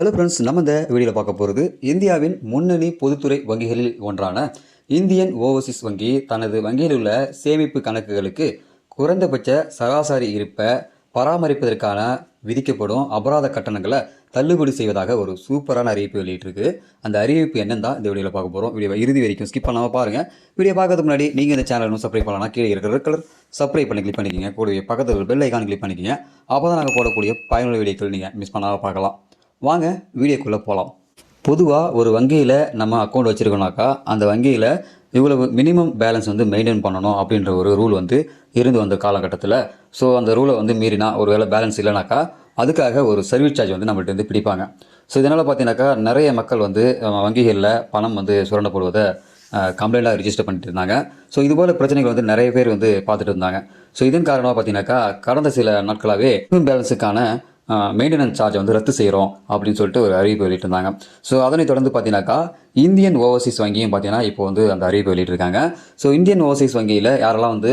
Hello friends நம்ம இந்த வீடியோவில் பார்க்க போகிறது இந்தியாவின் முன்னணி பொதுத்துறை வங்கிகளில் ஒன்றான இந்தியன் ஓவர்சீஸ் வங்கி தனது வங்கியில் உள்ள சேமிப்பு கணக்குகளுக்கு குறைந்தபட்ச சராசரி இருப்பை பராமரிப்பதற்கான விதிக்கப்படும் அபராத கட்டணங்களை தள்ளுபடி செய்வதாக ஒரு சூப்பரான அறிவிப்பு வெளியிட்டிருக்கு. அந்த அறிவிப்பு என்னன்னு தான் இந்த வீடியோவில் பார்க்க போகிறோம் வீடியோ இறுதி வரைக்கும் ஸ்கிப் பண்ணாமல் பாருங்கள் வீடியோ பார்க்கறதுக்கு முன்னாடி நீங்கள் இந்த சேனல் இன்னும் சப்ஸ்கிரைப் பண்ணலாம் கீழே இருக்கிற கலர் சப்ஸ்கிரைப் பண்ணி கிளிக் பண்ணிக்கிங்க. கூடவே பக்கத்தில் பெல் ஐக்கான் கிளிக் பண்ணிக்கிங்க. அப்போ தான் நாங்கள் போடக்கூடிய பயனுள்ள வீடியோக்கள் நீங்கள் மிஸ் பண்ணாமல் பார்க்கலாம். வாங்க வீடியோக்குள்ளே போகலாம் பொதுவாக ஒரு வங்கியில் நம்ம அக்கௌண்ட் வச்சுருக்கோனாக்கா அந்த வங்கியில் இவ்வளவு மினிமம் பேலன்ஸ் வந்து மெயின்டைன் பண்ணணும் அப்படின்ற ஒரு ரூல் வந்து இருந்து வந்த காலகட்டத்தில். ஸோ அந்த ரூலை வந்து மீறினா ஒரு வேளை பேலன்ஸ் இல்லைனாக்கா அதுக்காக ஒரு சர்வீஸ் சார்ஜ் வந்து நம்மள்ட்ட வந்து பிடிப்பாங்க. ஸோ இதனால் பார்த்தீங்கன்னாக்கா நிறைய மக்கள் வந்து வங்கிகளில் பணம் வந்து சுரண்டப்படுவதை கம்ப்ளைண்ட்டாக ரிஜிஸ்டர் பண்ணிட்டு இருந்தாங்க. ஸோ இதுபோல் பிரச்சனைகள் வந்து நிறைய பேர் வந்து பார்த்துட்டு இருந்தாங்க. ஸோ இதன் காரணமாக பார்த்தீங்கன்னாக்கா கடந்த சில நாட்களாகவே மினிமம் பேலன்ஸுக்கான மெயின்டெனன்ஸ் சார்ஜை வந்து ரத்து செய்கிறோம் அப்படின்னு சொல்லிட்டு ஒரு அறிவிப்பு வெளியிட்டிருந்தாங்க. ஸோ அதனைத் தொடர்ந்து பார்த்தீங்கன்னாக்கா இந்தியன் ஓவர்சீஸ் வங்கியும் பார்த்தீங்கன்னா இப்போ வந்து அந்த அறிவிப்பு வெளியிட்டிருக்காங்க. ஸோ இந்தியன் ஓவர்சீஸ் வங்கியில் யாரெல்லாம் வந்து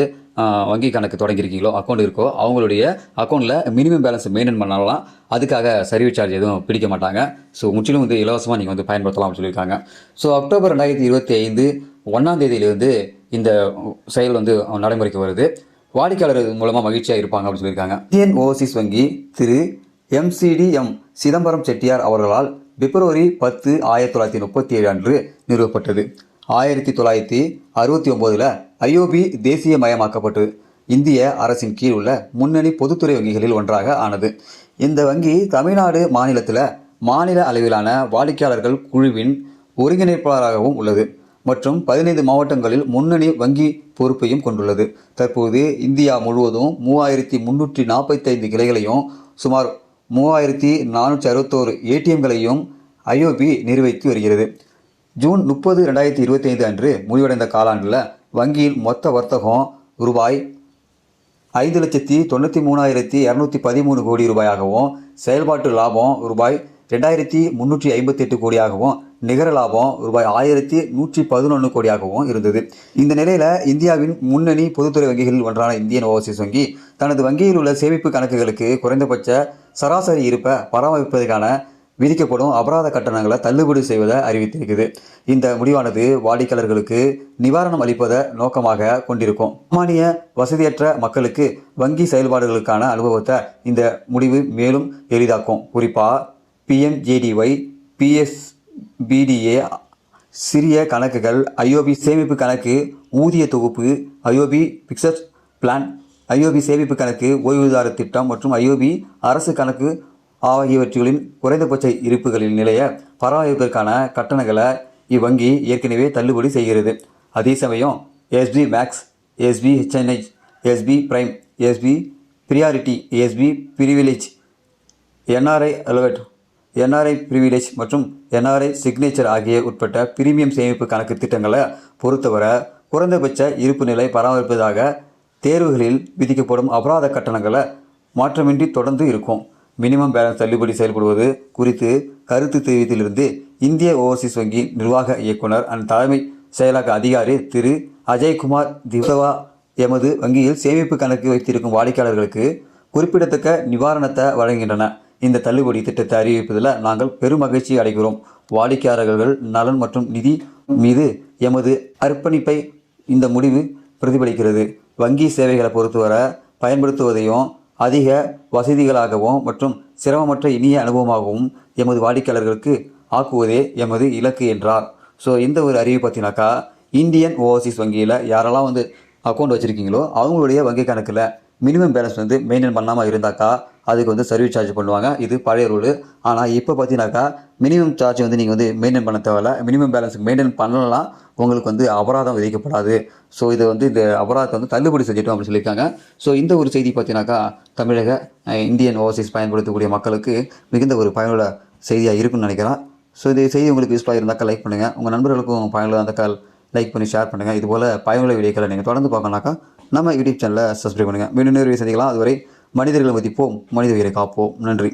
வங்கி கணக்கு தொடங்கியிருக்கீங்களோ அக்கௌண்ட் இருக்கோ அவங்களுடைய அக்கௌண்ட்டில் மினிமம் பேலன்ஸ் மெயின்டைன் பண்ணலாம் அதுக்காக சர்வீஸ் சார்ஜ் எதுவும் பிடிக்க மாட்டாங்க. ஸோ முற்றிலும் வந்து இலவசமாக நீங்கள் வந்து பயன்படுத்தலாம்னு சொல்லியிருக்காங்க. ஸோ அக்டோபர் ரெண்டாயிரத்தி இருபத்தி ஐந்து ஒன்றாம் தேதியிலிருந்து இந்த செயல் வந்து நடைமுறைக்கு வருது. வாடிக்கையாளர் மூலமாக மகிழ்ச்சியாக இருப்பாங்க அப்படின்னு சொல்லியிருக்காங்க. இந்தியன் ஓவர்சீஸ் வங்கி திரு எம்சிடிஎம் சிதம்பரம் செட்டியார் அவர்களால் பிப்ரவரி பத்து ஆயிரத்தி தொள்ளாயிரத்தி முப்பத்தி ஏழு அன்று நிறுவப்பட்டது. ஆயிரத்தி தொள்ளாயிரத்தி அறுபத்தி ஒம்போதில் ஐஓபி தேசியமயமாக்கப்பட்டு இந்திய அரசின் கீழ் உள்ள முன்னணி பொதுத்துறை வங்கிகளில் ஒன்றாக ஆனது. இந்த வங்கி தமிழ்நாடு மாநிலத்தில் மாநில அளவிலான வாடிக்கையாளர்கள் குழுவின் ஒருங்கிணைப்பாளராகவும் உள்ளது. மற்றும் பதினைந்து மாவட்டங்களில் முன்னணி வங்கி பொறுப்பையும் கொண்டுள்ளது. தற்போது இந்தியா முழுவதும் மூவாயிரத்தி முன்னூற்றி நாற்பத்தைந்து கிளைகளையும் சுமார் மூவாயிரத்தி நானூற்றி அறுபத்தோரு ஏடிஎம்களையும் ஐஓபி நிர்வகித்து வருகிறது. ஜூன் முப்பது ரெண்டாயிரத்தி இருபத்தைந்து அன்று முடிவடைந்த காலாண்டில் வங்கியின் மொத்த வர்த்தகம் ரூபாய் ஐந்து லட்சத்தி தொண்ணூற்றி மூணாயிரத்தி இரநூத்தி பதிமூணு கோடி ரூபாயாகவும் செயல்பாட்டு லாபம் ரூபாய் ரெண்டாயிரத்தி முந்நூற்றி ஐம்பத்தெட்டு கோடியாகவும் நிகர லாபம் ரூபாய் ஆயிரத்தி நூற்றி பதினொன்று கோடியாகவும் இருந்தது. இந்த நிலையில் இந்தியாவின் முன்னணி பொதுத்துறை வங்கிகளில் ஒன்றான இந்தியன் ஓவர்சீஸ் வங்கி தனது வங்கியில் உள்ள சேமிப்பு கணக்குகளுக்கு குறைந்தபட்ச சராசரி இருப்பை பராமரிப்பதற்கான விதிக்கப்படும் அபராத கட்டணங்களை தள்ளுபடி செய்வதை அறிவித்திருக்குது. இந்த முடிவானது வாடிக்கையாளர்களுக்கு நிவாரணம் அளிப்பதை நோக்கமாக கொண்டிருக்கும். சாமானிய வசதியற்ற மக்களுக்கு வங்கி செயல்பாடுகளுக்கான அனுபவத்தை இந்த முடிவு மேலும் எளிதாக்கும். குறிப்பாக பிஎம்ஜேடிஒய் பிஎஸ் பிடிஏ சிறிய கணக்குகள் ஐஓபி சேமிப்பு கணக்கு ஊதிய தொகுப்பு ஐஓபி பிக்சட் பிளான் ஐஓபி சேமிப்பு கணக்கு ஓய்வூதார திட்டம் மற்றும் ஐஓபி அரசு கணக்கு ஆகியவற்றுகளின் குறைந்தபட்ச இருப்புகளின் நிலைய பராமரிப்பிற்கான கட்டணங்களை இவ்வங்கி ஏற்கனவே தள்ளுபடி செய்கிறது. அதே சமயம் SP max SP HNH SP prime SP priority SP privilege NRI elevate NRI privilege மற்றும் என்ஆர்ஐ சிக்னேச்சர் ஆகிய உட்பட்ட பிரீமியம் சேமிப்பு கணக்கு திட்டங்களை பொறுத்தவரை குறைந்தபட்ச இருப்பு நிலை பராமரிப்பதாக தேர்வுகளில் விதிக்கப்படும் அபராத கட்டணங்களை மாற்றமின்றி தொடர்ந்து இருக்கும். மினிமம் பேலன்ஸ் தள்ளுபடி செயல்படுவது குறித்து கருத்து தெரிவித்திலிருந்து இந்திய ஓவர்சீஸ் வங்கி நிர்வாக இயக்குனர் அண்ட் தலைமை செயலாக்க அதிகாரி திரு அஜய்குமார் திவா எமது வங்கியில் சேமிப்பு கணக்கு வைத்திருக்கும் வாடிக்கையாளர்களுக்கு குறிப்பிடத்தக்க நிவாரணத்தை வழங்குகின்றன இந்த தள்ளுபடி திட்டத்தை அறிவிப்பதில் நாங்கள் பெரும் மகிழ்ச்சி அடைகிறோம். வாடிக்கையாளர்கள் நலன் மற்றும் நிதி மீது எமது அர்ப்பணிப்பை இந்த முடிவு பிரதிபலிக்கிறது. வங்கி சேவைகளை பொறுத்தவரை பயன்படுத்துவதையும் அதிக வசதிகளாகவும் மற்றும் சிரமமற்ற இனிய அனுபவமாகவும் எமது வாடிக்கையாளர்களுக்கு ஆக்குவதே எமது இலக்கு என்றார். ஸோ இந்த ஒரு அறிவு பார்த்தீங்கன்னாக்கா இந்தியன் ஓவர்சீஸ் வங்கியில் யாரெல்லாம் வந்து அக்கௌண்ட் வச்சுருக்கீங்களோ அவங்களுடைய வங்கி கணக்கில் மினிமம் பேலன்ஸ் வந்து மெயின்டைன் பண்ணாமல் இருந்தாக்கா அதுக்கு வந்து சர்வீஸ் சார்ஜ் பண்ணுவாங்க. இது பழைய ரூலு ஆனால் இப்போ பார்த்தீங்கன்னாக்கா மினிமம் சார்ஜ் வந்து நீங்கள் வந்து மெயின்டைன் பண்ண தேவையில்ல. மினிமம் பேலன்ஸுக்கு மெயின்டைன் பண்ணலாம் உங்களுக்கு வந்து அபராதம் விதிக்கப்படாது. ஸோ இதை வந்து இந்த அபராதத்தை வந்து தள்ளுபடி செஞ்சிட்டோம் அப்படின்னு சொல்லியிருக்காங்க. ஸோ இந்த ஒரு செய்தி பார்த்தீங்கன்னாக்கா தமிழக இந்தியன் ஓவர்சீஸ் பயன்படுத்தக்கூடிய மக்களுக்கு மிகுந்த ஒரு பயனுள்ள செய்தியாக இருக்கும்னு நினைக்கிறேன். ஸோ இந்த செய்தி உங்களுக்கு யூஸ்ஃபுல்லாக இருந்தாக்கா லைக் பண்ணுங்கள் உங்கள் நண்பர்களுக்கும் பயனுள்ள இருந்தாக்கா லைக் பண்ணி ஷேர் பண்ணுங்கள் இதுபோல் பயனுள்ள வீடியோக்களை நீங்கள் தொடர்ந்து பார்க்கணுனாக்கா நம்ம யூடியூப் சேனலை சப்ஸ்கிரைப் பண்ணுங்கள் மீண்டும் நேரம் சந்திக்கலாம். அதுவரை மனிதர்களை மதிப்போம் மனித உயிரை காப்போம். நன்றி.